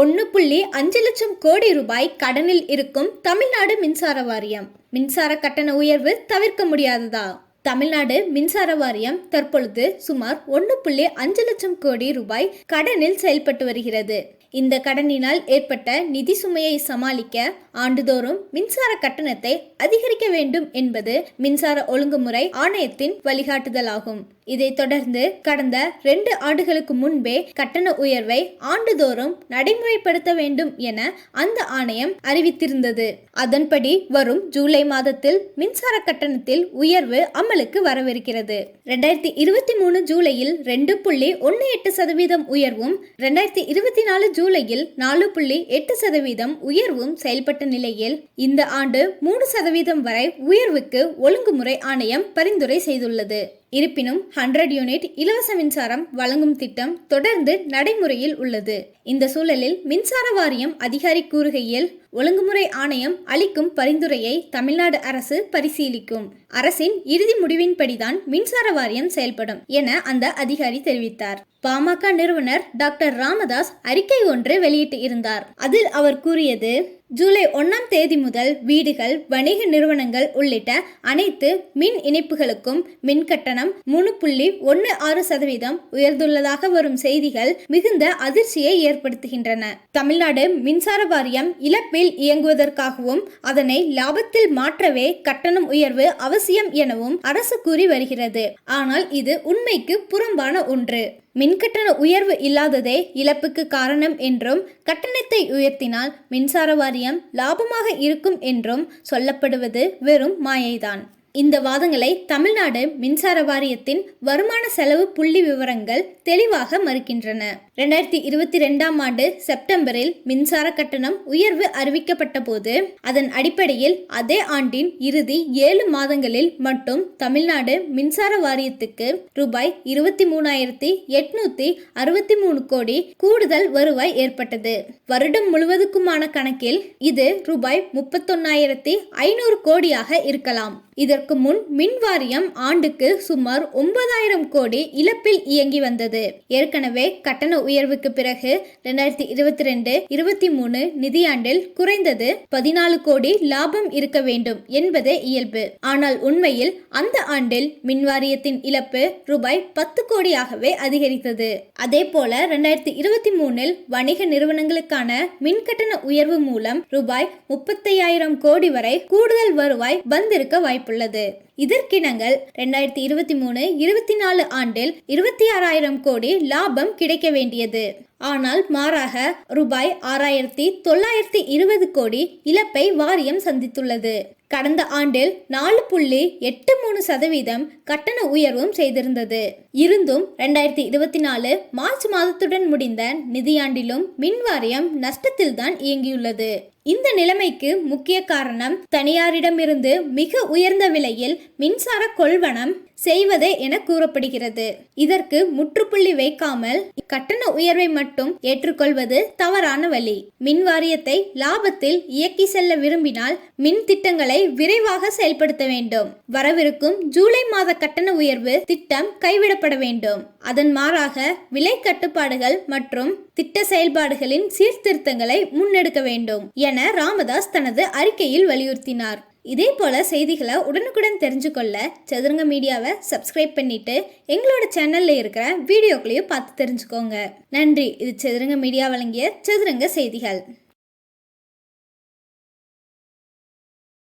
ஒன்று புள்ளி அஞ்சு லட்சம் கோடி ரூபாய் கடனில் இருக்கும் தமிழ்நாடு மின்சார வாரியம். மின்சார கட்டண உயர்வு தவிர்க்க முடியாததா? தமிழ்நாடு மின்சார வாரியம் தற்பொழுது சுமார் ஒன்று புள்ளி அஞ்சு லட்சம் கோடி ரூபாய் கடனில் செயல்பட்டு வருகிறது. இந்த கடனினால் ஏற்பட்ட நிதி சுமையை சமாளிக்க ஆண்டுதோறும் மின்சார கட்டணத்தை அதிகரிக்க வேண்டும் என்பது மின்சார ஒழுங்குமுறை ஆணையத்தின் வழிகாட்டுதலாகும். இதைத் தொடர்ந்து கடந்த ரெண்டு ஆண்டுகளுக்கு முன்பே கட்டண உயர்வை ஆண்டுதோறும் நடைமுறைப்படுத்த வேண்டும் என அந்த ஆணையம் அறிவித்திருந்தது. அதன்படி வரும் ஜூலை மாதத்தில் மின்சார கட்டணத்தில் உயர்வு அமலுக்கு வரவிருக்கிறது. ரெண்டாயிரத்தி இருபத்தி மூணு ஜூலையில் ரெண்டு புள்ளி ஒன்று எட்டு சதவீதம் உயர்வும் ரெண்டாயிரத்தி இருபத்தி நாலு ஜூலையில் நாலு புள்ளி எட்டு சதவீதம் உயர்வும் செயல்பட்ட நிலையில் இந்த ஆண்டு மூணு சதவீதம் வரை உயர்வுக்கு ஒழுங்குமுறை ஆணையம் பரிந்துரை செய்துள்ளது. இருப்பினும் ஹண்ட்ரட் யூனிட் இலவச மின்சாரம் வழங்கும் திட்டம் தொடர்ந்து நடைமுறையில் உள்ளது. இந்த சூழலில் மின்சார வாரியம் அதிகாரி கூறுகையில் ஒழுங்குமுறை ஆணையம் அளிக்கும் பரிந்துரையை தமிழ்நாடு அரசு பரிசீலிக்கும். அரசின் இறுதி முடிவின்படிதான் மின்சார வாரியம் செயல்படும் என அந்த அதிகாரி தெரிவித்தார். பாமக நிறுவனர் டாக்டர் ராமதாஸ் அறிக்கை ஒன்று வெளியிட்டு இருந்தார். அதில் அவர் கூறியது ஜூலை ஒன்றாம் தேதி முதல் வீடுகள் வணிக நிறுவனங்கள் உள்ளிட்ட அனைத்து மின் இணைப்புகளுக்கும் மின் கட்டணம் மூணு புள்ளி ஒன்று ஆறு சதவீதம் உயர்ந்துள்ளதாக வரும் செய்திகள் மிகுந்த அதிர்ச்சியை ஏற்படுத்துகின்றன. தமிழ்நாடு மின்சார வாரியம் இழப்பில் இயங்குவதற்காகவும் அதனை லாபத்தில் மாற்றவே கட்டணம் உயர்வு அவசியம் எனவும் அரசு கூறி வருகிறது. ஆனால் இது உண்மைக்கு புறம்பான ஒன்று. மின்கட்டண உயர்வு இல்லாததே இழப்புக்கு காரணம் என்றும் கட்டணத்தை உயர்த்தினால் மின்சார வாரியம் லாபமாக இருக்கும் என்றும் சொல்லப்படுவது வெறும் மாயைதான். இந்த வாதங்களை தமிழ்நாடு மின்சார வாரியத்தின் வருமான செலவு புள்ளி விவரங்கள் தெளிவாக மறுக்கின்றன. ரெண்டாயிரத்தி இருபத்தி ரெண்டாம் ஆண்டு செப்டம்பரில் மின்சார கட்டணம் உயர்வு அறிவிக்கப்பட்ட போது அதன் அடிப்படையில் அதே ஆண்டின் இறுதி ஏழு மாதங்களில் மட்டும் தமிழ்நாடு மின்சார வாரியத்துக்கு ரூபாய் இருபத்தி மூணாயிரத்தி எட்நூத்தி அறுபத்தி மூணு கோடி கூடுதல் வருவாய் ஏற்பட்டது. வருடம் முழுவதுக்குமான கணக்கில் இது ரூபாய் முப்பத்தொன்னாயிரத்தி ஐநூறு கோடியாக இருக்கலாம். இதற்கு முன் மின் வாரியம் ஆண்டுக்கு சுமார் ஒன்பதாயிரம் கோடி இழப்பில் இயங்கி வந்தது. ஏற்கனவே கட்டண உயர்வுக்கு பிறகு இரண்டாயிரத்தி இருபத்தி ரெண்டு இருபத்தி மூணு நிதியாண்டில் குறைந்தது பதினாலு கோடி லாபம் இருக்க வேண்டும் என்பதே இயல்பு. ஆனால் உண்மையில் அந்த ஆண்டில் மின் வாரியத்தின் இழப்பு ரூபாய் பத்து கோடியாகவே அதிகரித்தது. அதே போல இரண்டாயிரத்தி இருபத்தி மூணில் வணிக நிறுவனங்களுக்கான மின் கட்டண உயர்வு மூலம் ரூபாய் முப்பத்தையாயிரம் கோடி வரை கூடுதல் வருவாய் வந்திருக்க வாய்ப்புள்ளது. de இதற்கிணங்கள் ரெண்டாயிரத்தி இருபத்தி மூணு இருபத்தி நாலு ஆண்டில் இருபத்தி ஆறாயிரம் கோடி லாபம் கிடைக்க வேண்டியது. ஆனால் மாறாக ரூபாய் ஆறாயிரத்தி தொள்ளாயிரத்தி இருபது கோடி இழப்பை வாரியம் சந்தித்துள்ளது. கடந்த ஆண்டில் நாலு புள்ளி எட்டு மூணு சதவீதம் கட்டண உயர்வும் செய்திருந்தது. இருந்தும் ரெண்டாயிரத்தி இருபத்தி நாலு மார்ச் மாதத்துடன் முடிந்த நிதியாண்டிலும் மின் வாரியம் நஷ்டத்தில்தான் இயங்கியுள்ளது. இந்த நிலைமைக்கு முக்கிய காரணம் தனியாரிடமிருந்து மிக உயர்ந்த விலையில் மின்சார கொள்வனம் செய்வதே என கூறப்படுகிறது. இதற்கு முற்றுப்புள்ளி வைக்காமல் கட்டண உயர்வை மட்டும் ஏற்றுக்கொள்வது தவறான வழி. மின் வாரியத்தை லாபத்தில் இயக்கி செல்ல விரும்பினால் மின் திட்டங்களை விரைவாக செயல்படுத்த வேண்டும். வரவிருக்கும் ஜூலை மாத கட்டண உயர்வு திட்டம் கைவிடப்பட வேண்டும். அதன் மாறாக விலை கட்டுப்பாடுகள் மற்றும் திட்ட செயல்பாடுகளின் சீர்திருத்தங்களை முன்னெடுக்க வேண்டும் என ராமதாஸ் தனது அறிக்கையில் வலியுறுத்தினார். இதே போல் செய்திகளை உடனுக்குடன் தெரிஞ்சுக்கொள்ள சதுரங்க மீடியாவை சப்ஸ்கிரைப் பண்ணிட்டு எங்களோட சேனல்ல இருக்கிற வீடியோக்களையும் பார்த்து தெரிஞ்சுக்கோங்க. நன்றி. இது சதுரங்க மீடியா வழங்கிய சதுரங்க செய்திகள்.